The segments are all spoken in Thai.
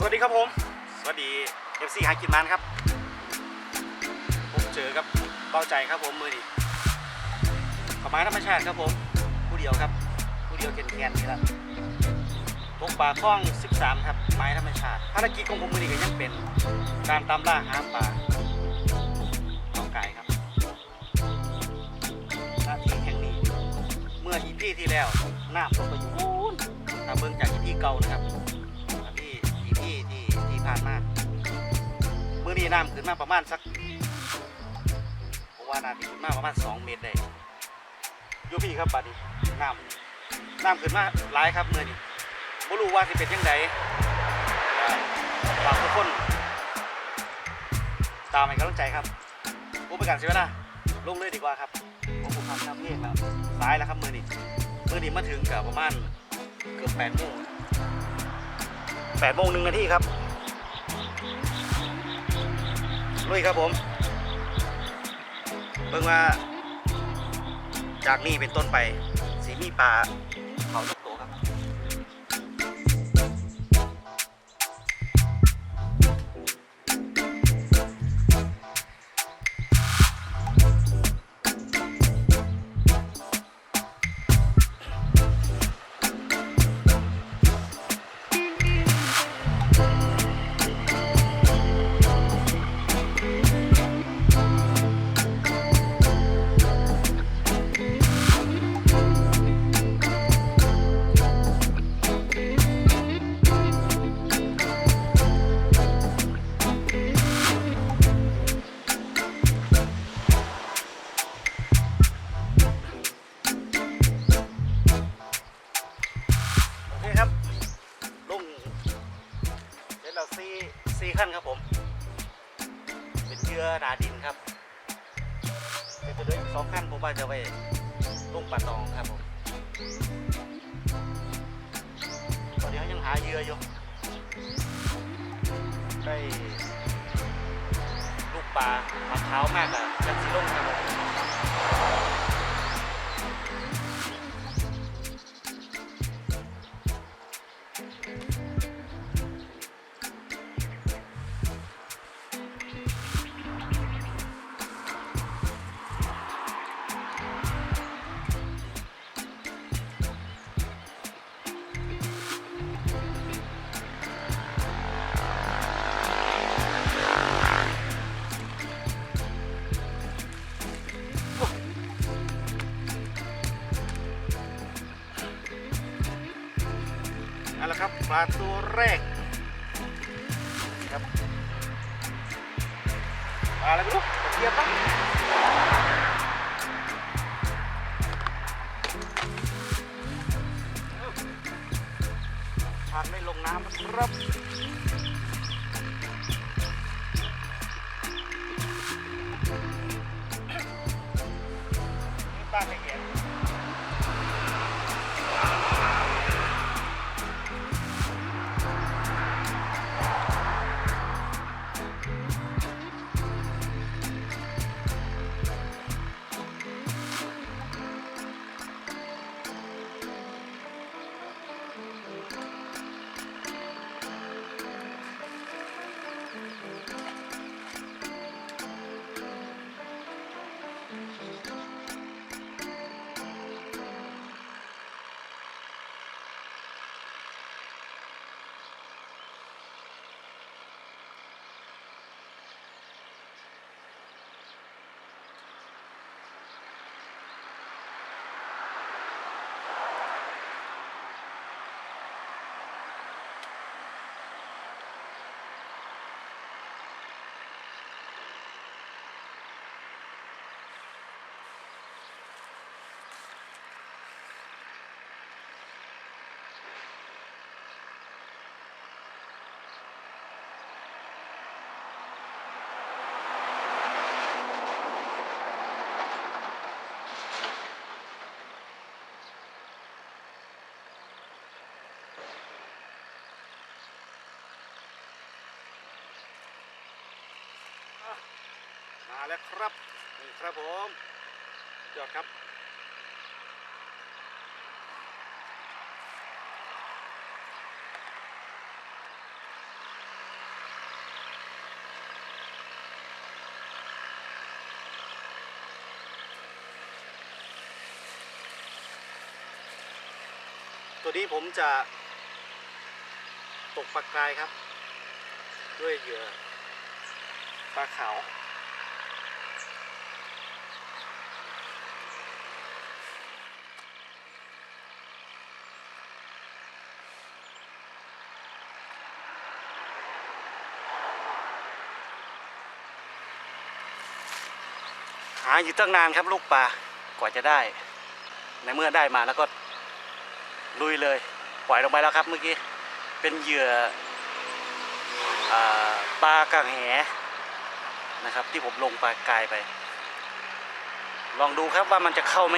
สวัสดีครับผม สวัสดี FC หากินมันครับ ผมเจอกับเป้าใจครับผมมือนี้ขอไม้ธรรมชาติครับผม ผู้เดียวครับ ผู้เดียวเกนๆนี่แหละตกปลาคล้อง 13 ครับ ไม้ธรรมชาติภารกิจของผมมือนี้ก็ยังเป็นการตามล่าหาปลาต้องกายครับหน้าที่แห่งนี้ เมื่ออีพีที่แล้วหน้ำลงไปอยู่นู้นถ้าเบิ่งจากอีพีเก่านะครับ ผ่านมาเมื่อนี้น้ำขึ้นมาประมาณสักผมว่าน้ำขึ้นมาประมาณ 2 เมตรได้ยูพี่ครับบัดนี้น้ำน้ำขึ้นมาหลายครับเมื่อนี้ไม่รู้ว่าสิเป็นยังไงฝากทุกคน ตามให้กำลังใจครับผมเป็นการเสียเวลาลงเลยดีกว่าครับผมผมทำทำเพลงแล้วสายแล้วครับมือนี้มือนี้มาถึงกับประมาณเกือบแปดโมงแปดโมงหนึ่งนาทีครับ ลุยครับผม เบิ่งว่า จากนี้เป็นต้นไปสีมีปลา หนาดินครับเป็นตัวเลือกสองขั้นผมว่าจะไปลงปลาตองครับผมตอนนี้เขายังหาเหยื่ออยู่ได้ลูกปลาปลาเท้ามากอะจันสิลงครับผมาตัวแรกครับปลาอะไรไม่รู้ตะเกียบปะทางไม่ลงน้ำครับนี่ปลาตะเกียบ มาแล้วครับนี่ครับผมยอดครับตัวนี้ผมจะตกปลากรายครับ ด้วยเหยื่อปลาขาวาอยู่ตั้งนานครับลูกปลากว่าจะได้ ในเมื่อได้มาแล้วก็ลุยเลย ปล่อยลงไปแล้วครับเมื่อกี้ เป็นเหยื่ออปลากระแหนะครับ ที่ผมลงปลากายไป ลองดูครับว่ามันจะเข้าไหม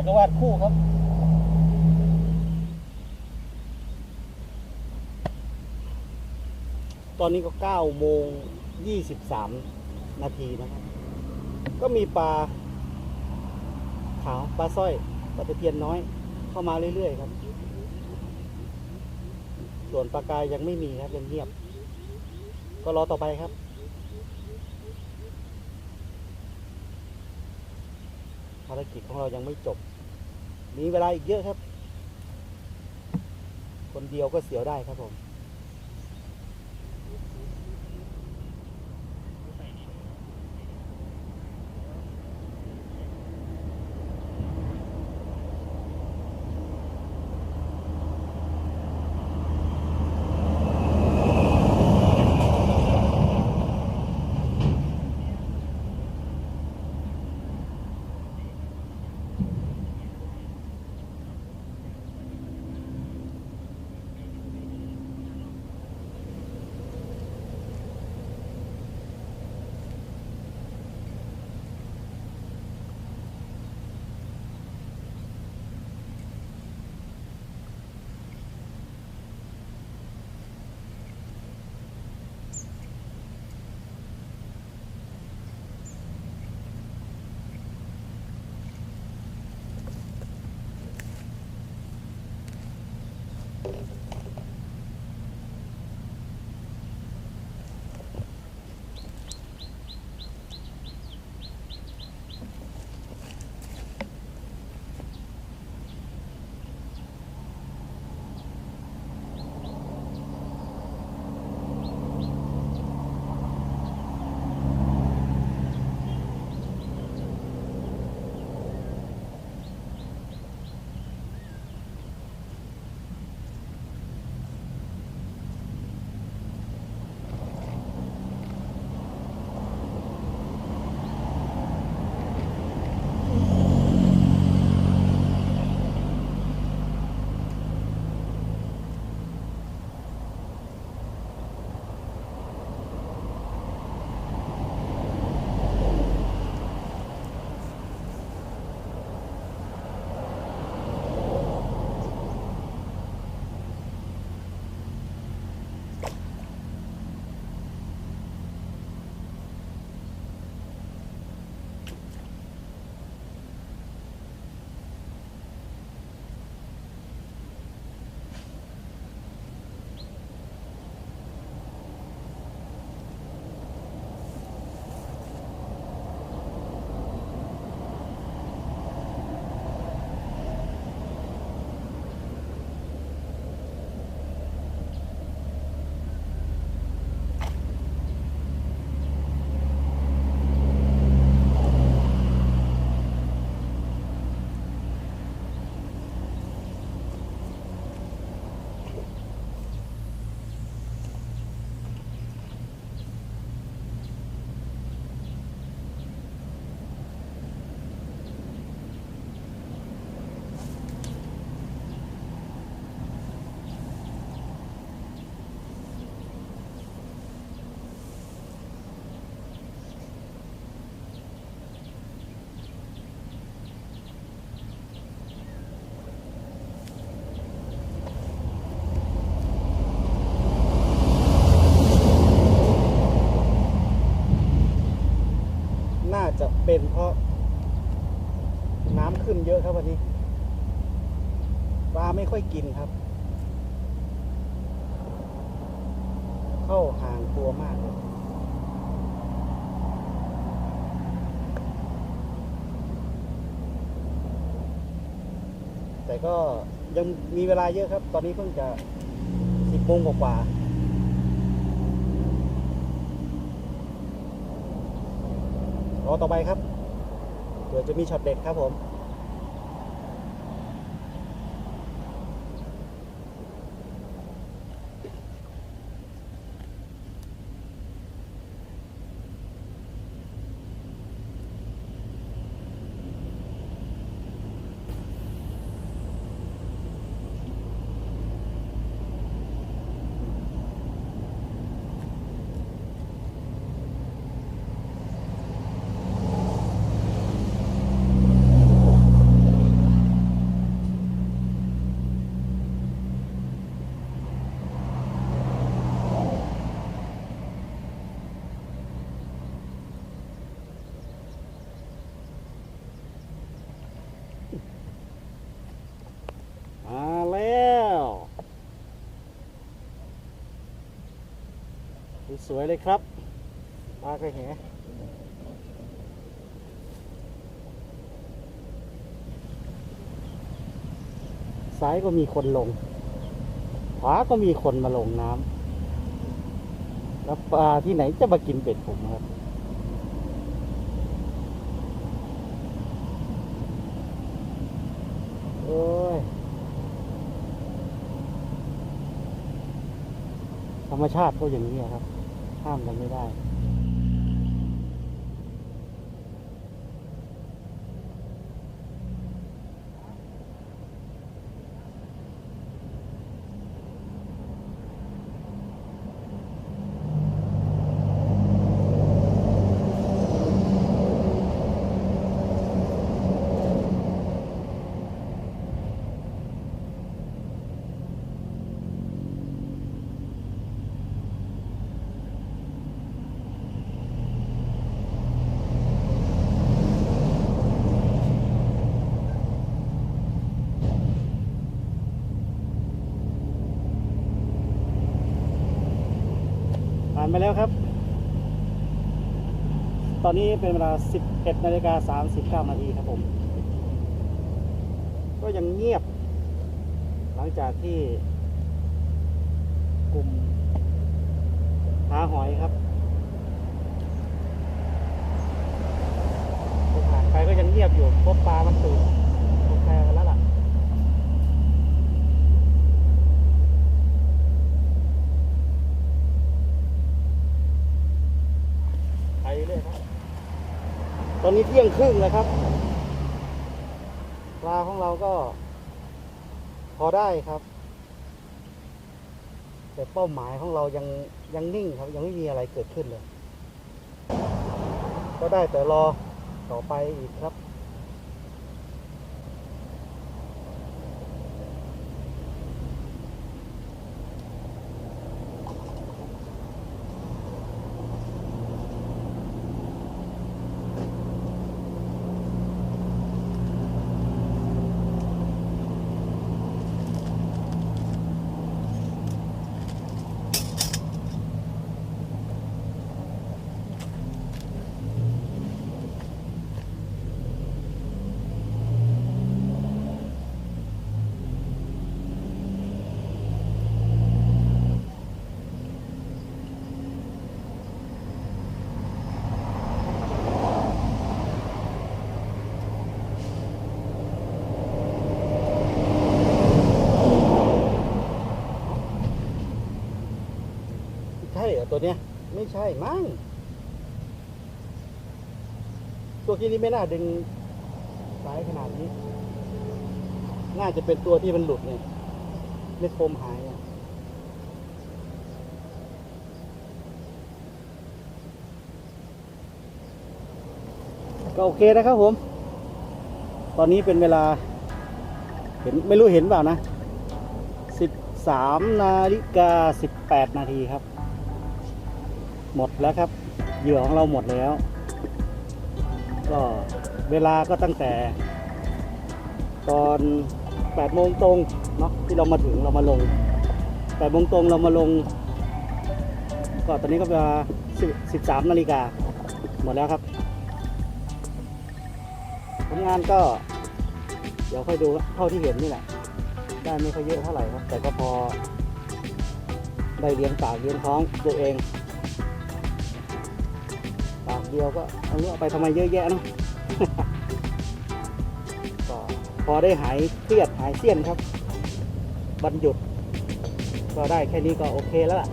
สังกวาดคู่ครับตอนนี้ก็9โมง23 นาทีนะครับ ก็มีปลาขาวปลาสร้อยปลาตะเพียนน้อย เข้ามาเรื่อยๆครับ ส่วนปลากายยังไม่มีครับยังเงียบ ก็รอต่อไปครับ ภารกิจของเรายังไม่จบ มีเวลาอีกเยอะครับ คนเดียวก็เสียวได้ครับผม แต่ก็ยังมีเวลาเยอะครับ ตอนนี้เพิ่งจะสิบโมงกว่าๆรอต่อไปครับเดี๋ยวจะมีช็อตเด็ดครับผม มาแล้ว สวยเลยครับปลากระแหซ้ายก็มีคนลง ขวาก็มีคนมาลงน้ำแล้วปลาที่ไหนจะมากินเป็ดผมครับโอ้ยธรรมชาติก็อย่างนี้ครับ ห้ามกันไม่ได้ ไปแล้วครับ ตอนนี้เป็นเวลา 11นาฬิกา39นาทีครับผม ก็ยังเงียบ หลังจากที่กลุ่มหาหอยครับผ่านไปก็ยังเงียบอยู่พบปลามันตื่นตกแพกันแล้วล่ะ ไปเรื่อยครับ ตอนนี้ เที่ยงครึ่งนะครับ ปลาของเราก็ พอได้ครับ แต่เป้าหมายของเรายังยังนิ่งครับ ยังไม่มีอะไรเกิดขึ้นเลย ก็ได้แต่รอต่อไปอีกครับ ตัวเนี้ย ไม่ใช่มั้งตัวที่นี้ไม่น่าดึงสายขนาดนี้ น่าจะเป็นตัวที่มันหลุดเนี่ยเม็ดโฟมหายอะก็โอเคนะครับผม ตอนนี้เป็นเวลา เห็นไม่รู้เห็นเปล่านะ 13 นาฬิกา 18 นาทีครับ หมดแล้วครับเหยื่อของเราหมดแล้ว ก็เวลาก็ตั้งแต่ ตอน8โมงตรงเนาะที่เรามาถึงเรามาลง8โมงตรงเรามาลง ก็ตอนนี้ก็เวลา13นาฬิกาหมดแล้วครับผลงานก็ เดี๋ยวค่อยดูเท่าที่เห็นนี่แหละได้ไม่ค่อยเยอะเท่าไหร่ครับแต่ก็พอได้เลี้ยงปากเลี้ยงท้องตัวเอง เดียวก็เอาเลือกไปทำไมเยอะแยะเนาะก็พอได้หายเครียดหายเสี้ยนครับบรรยุด ก็ได้แค่นี้ก็โอเคแล้วล่ะ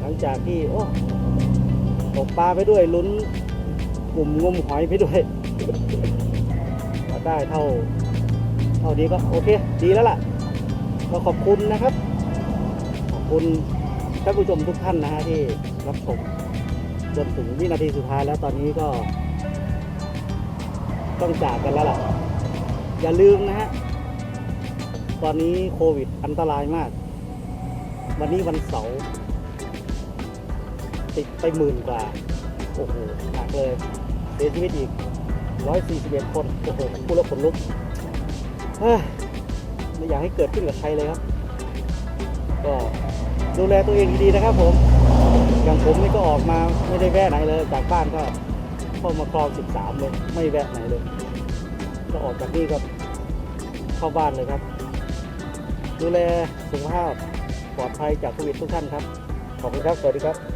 หลังจากที่โอ้ตกปลาไปด้วยลุ้นกลุ่มงมหอยไปด้วยก็ได้เท่า เท่านี้ก็โอเค ดีแล้วล่ะ ก็ขอบคุณนะครับ ขอบคุณท่านผู้ชมทุกท่านนะฮะที่รับชม จนถึงวินาทีสุดท้ายแล้วตอนนี้ก็ ต้องจากกันแล้วล่ะ อย่าลืมนะฮะ ตอนนี้โควิดอันตรายมาก วันนี้วันเสาร์ติดไปหมื่นกว่า โอ้โหหนักเลยเสียชีวิตอีก 141 คน โอ้โหพูดแล้วขนลุกไม่อยากให้เกิดขึ้นกับใครเลยครับ ก็ ดูแลตัวเองดีๆนะครับ ผม อย่างผมนี่ก็ออกมาไม่ได้แวะไหนเลย จากบ้านก็เข้ามาคลอง 13 เลย ไม่แวะไหนเลย ก็ออกจากนี่ก็เข้าบ้านเลยครับ ดูแลสุขภาพปลอดภัยจากโควิดทุกท่านครับ ขอบคุณครับ สวัสดีครับ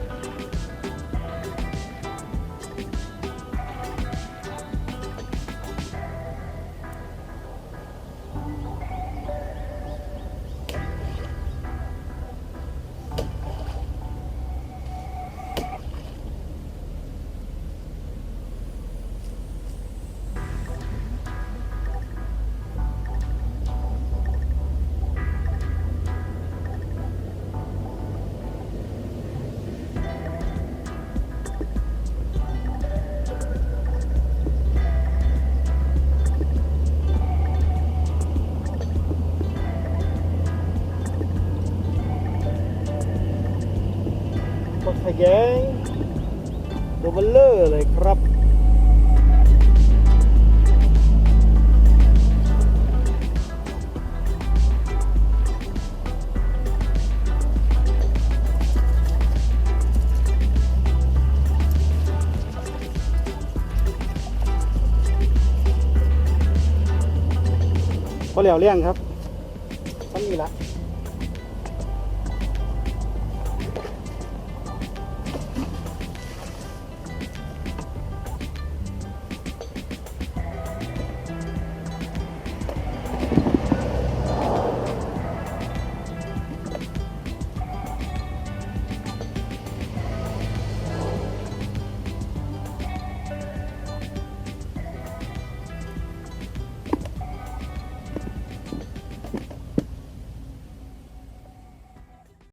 เบลเลอร์เลยครับเก็เหลียวเลี่ยงครับก็มีละ